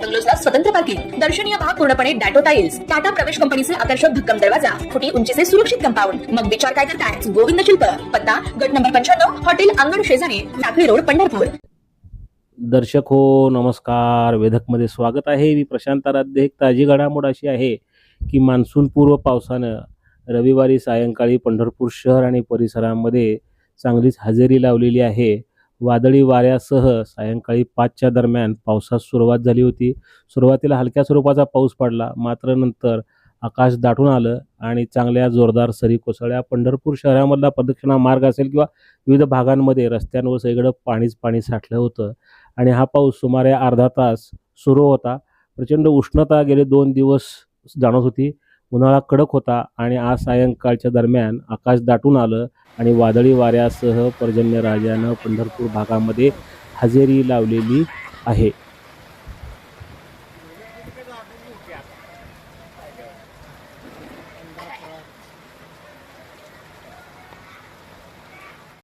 बंगलोजला स्वतंत्र पार्किंग दर्शनीय भाग पूर्णपणे डॅटो टाईल्स टाटा प्रवेश कंपनीचे आकर्षक भक्कम दरवाजा फुटी उंचीचे सुरक्षित कंपाऊंड. मग विचार काय करताय? गोविंद शिल्प पत्ता गट नंबर पंच्याण्णव हॉटेल अंगण शेजारी साखळी रोड पंढरपूर. दर्शक हो नमस्कार. वेधकमध्ये स्वागत आहे. मी प्रशांत आराध्य. एक ताजी घडामोड अशी आहे की मान्सूनपूर्व पावसानं रविवारी सायंकाळी पंढरपूर शहर आणि परिसरामध्ये चांगलीच हजेरी लावलेली आहे. वादळी वाऱ्यासह सायंकाळी पाचच्या दरम्यान पावसास सुरुवात झाली होती. सुरुवातीला हलक्या स्वरूपाचा पाऊस पडला. मात्र नंतर आकाश दाटून आलं आणि चांगल्या जोरदार सरी कोसळल्या. पंढरपूर शहरामधला प्रदक्षिणा मार्ग असेल किंवा विविध भागांमध्ये रस्त्यांवर सगळीकडं पाणीच पाणी साठलं होतं आणि हा पाऊस सुमारे अर्धा तास सुरू होता. प्रचंड उष्णता गेले दोन दिवस जाणवत होती. उन्हाळा कडक होता आणि आज सायंकाळच्या दरम्यान आकाश दाटून आलं आणि वादळी वाऱ्यासह पर्जन्यराजानं पंढरपूर भागामध्ये हजेरी लावलेली आहे.